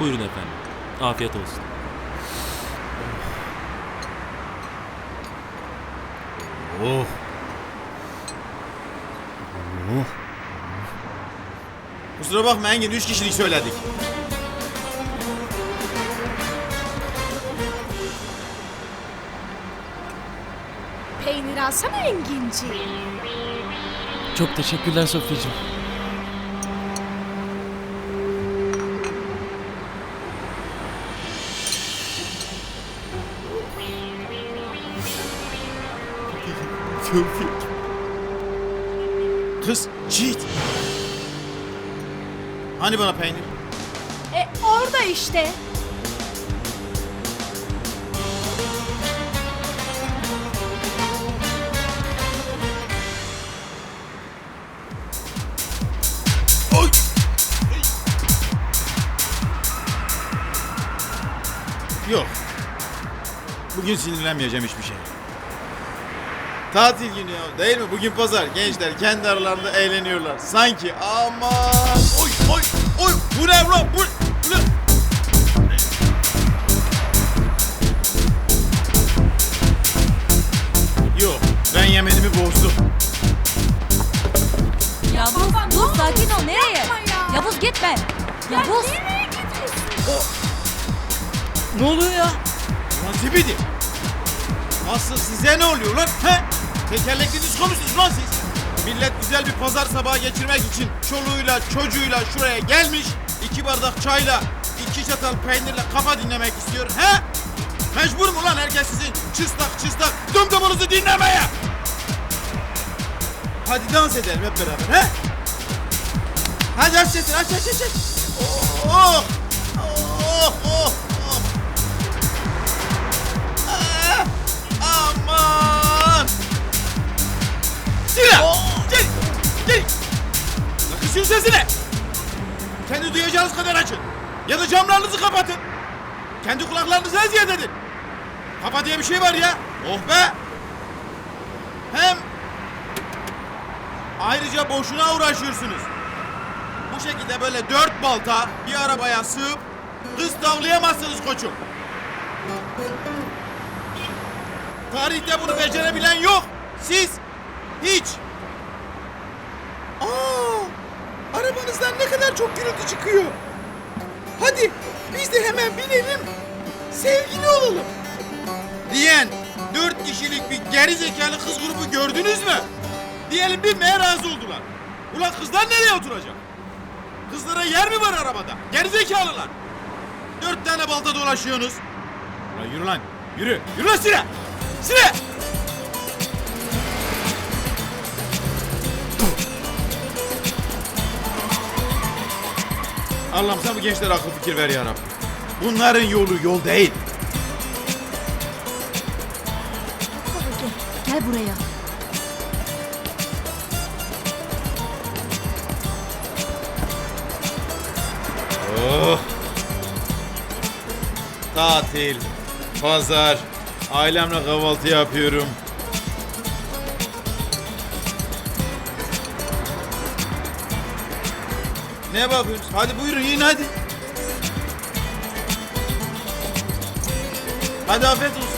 Buyurun efendim. Afiyet olsun. Oh. Oh. Kusura bakma Engin 3 kişilik söyledik. Peynir alsana Enginci. Çok teşekkürler Sofyacığım. Kız cheat. Hani bana peynir? E orada işte. Oy! Yok. Bugün sinirlenmeyeceğim hiçbir şey. Tatil günü ya değil mi? Bugün pazar. Gençler kendi aralarında eğleniyorlar. Sanki aman. Oy oy oy. Bu ne lan? Bu, bu ne? Yok. Ben yemediğimi bozdum. Yavuz dur sakin ol nereye? Yavuz gitme. Yavuz. Ne oluyor ya? Lan. Asıl size ne oluyor lan? He? Tekerlekli disko musunuz lan siz? Millet güzel bir pazar sabahı geçirmek için çoluğuyla çocuğuyla şuraya gelmiş. iki bardak çayla, iki çatal peynirle kafa dinlemek istiyor. He? Mecbur mu lan herkes sizin çıstak çıstak dumdumunuzu dinlemeye? Hadi dans edelim hep beraber he? Hadi aç sesini aç aç aç aç. Sesini! Kendi duyacağınız kadar açın. Ya da camlarınızı kapatın. Kendi kulaklarınızı eziyet edin. Kafa diye bir şey var ya. Oh be! Hem ayrıca boşuna uğraşıyorsunuz. Bu şekilde böyle dört balta bir arabaya sığıp kız tavlayamazsınız koçum. Tarihte bunu becerebilen yok. Siz hiç. Aa, arabanızdan ne kadar çok gürültü çıkıyor. Hadi biz de hemen binelim. Sevgili olalım. Diyen dört kişilik bir geri zekalı kız grubu gördünüz mü? Diyelim binmeye razı oldular. Ulan kızlar nereye oturacak? Kızlara yer mi var arabada? Geri zekalılar. Dört tane balta dolaşıyorsunuz. Ulan yürü lan. Yürü. Yürü lan Sine. Sine. Allah'ım sen bu gençlere akıl fikir ver ya Rabbi. Bunların yolu yol değil. Gel, gel buraya. Oh. Tatil, pazar, ailemle kahvaltı yapıyorum. Ne bakıyorsunuz? Hadi buyurun yiyin hadi. Hadi afiyet olsun.